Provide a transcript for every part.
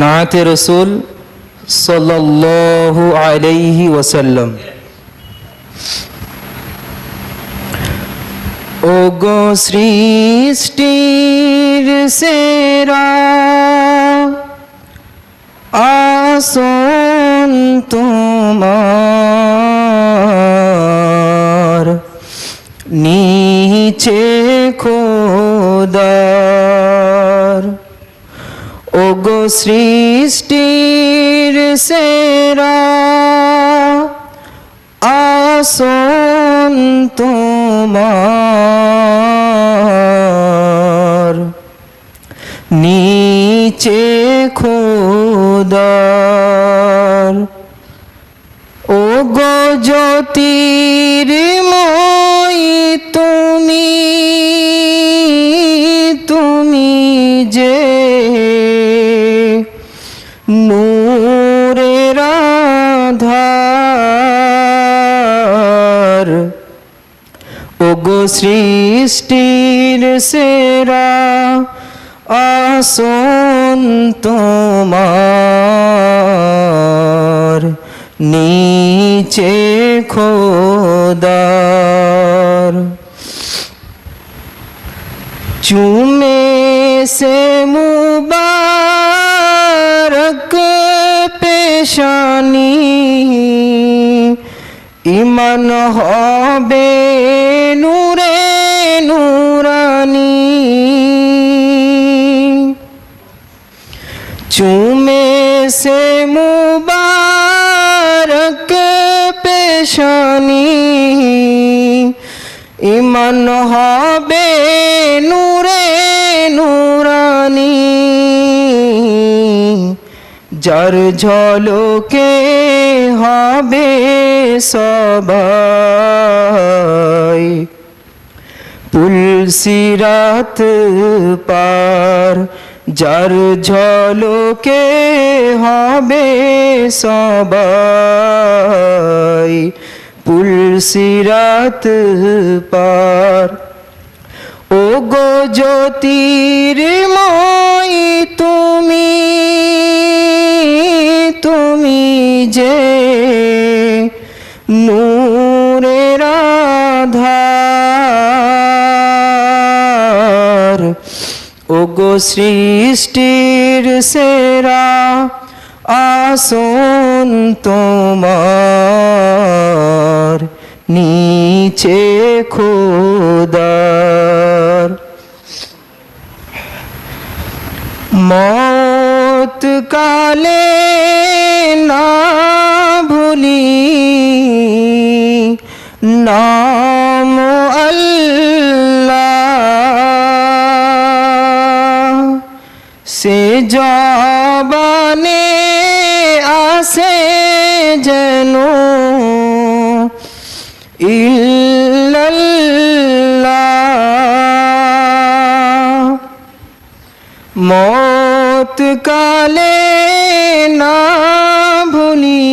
নাতে রসুল সাল্লাল্লাহু আলাইহি ওয়াসাল্লাম। ও গো সৃষ্টির সেরা আসন তোমার নিচে খোদার ও গো সৃষ্টির সেরা আসন তোমার। নিচে খোদার। ও গো জ্যোতির্ময় তুমি তুমি যে নূরের আধার। ও গো সৃষ্টির সেরা আসন তোমার। নিচে খোদার। চুমে সে মুবারক পেশানি ইমান হবে নূরে নূরানি চুমে সে মুবারক পেশানি ইমান হবে নূরে নূরানি যার ঝলকে হবে সবাই। পুলসিরাত পার যার ঝলকে হবে সবাই। পুলসিরাত পার ও গো জ্যোতির্ময় তুমি তুমি যে নূরের আধার ও গো সৃষ্টির সেরা আসন তোমার। নিচে খোদার মত কালে না ভুলি নাম সে জবানে আসে যেন মত কালে না ভুলি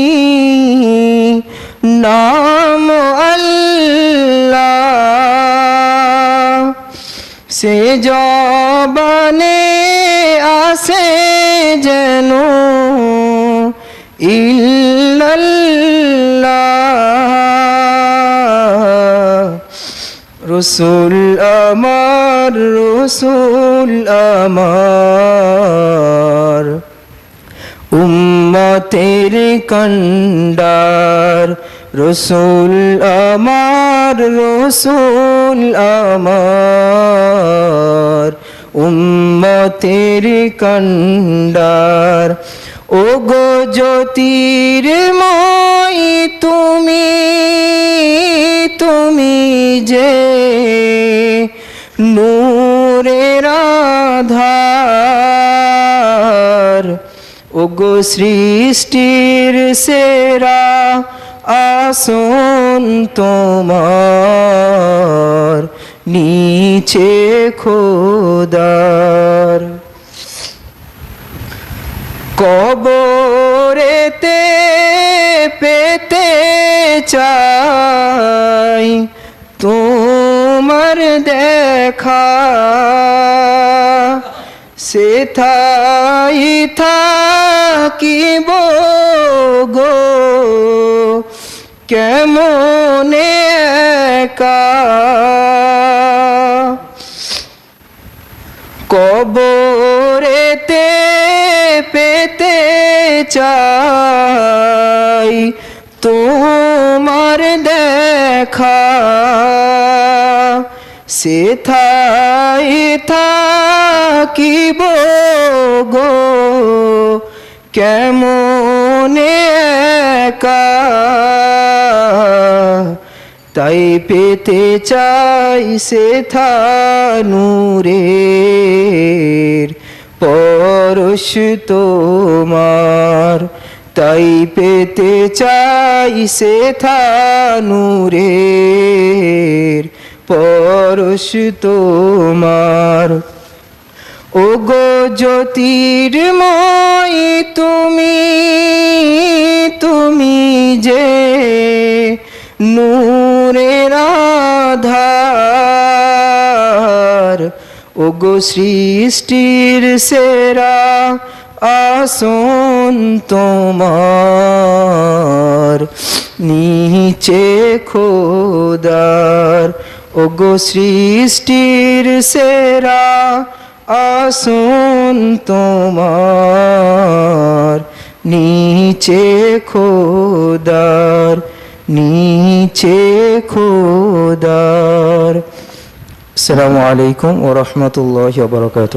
নাম আল্লাহ। সে জবানে আসে যেন ইল্লাল্লাহ। রসুল আমার রসুল আমার। উম্মতের কন্ডার রসুল আমার রসুল আমার। উম্মতের কন্ডার ও গো জ্যোতির্ময়, তুমি তুমি যে নূরের আধার ও গো সৃষ্টির সেরা আসন তোমার, নিচে খোদার যেতে চাই তোমার দেখা সেথাই থাকিব গো। কেমন একা? কবরেতে পেতে চাই তোমার দেখা সেথাই থাকিব গো। কেমন একা? তাই পেতে চাই সে থানুরের পরশ তোমার তাই পেতে চাই সে থানুরের পরশ তোমার। ও গো জ্যোতির্ময়, তুমি তুমি যে নূরের আধার ও গো সৃষ্টির সেরা আসন তোমার নিচে খোদার। ও গো সৃষ্টির সেরা, আসন তোমার নিচে খোদার নিচে খোদার। আসসালামু আলাইকুম ওরহমতুল্লাহ বরকাত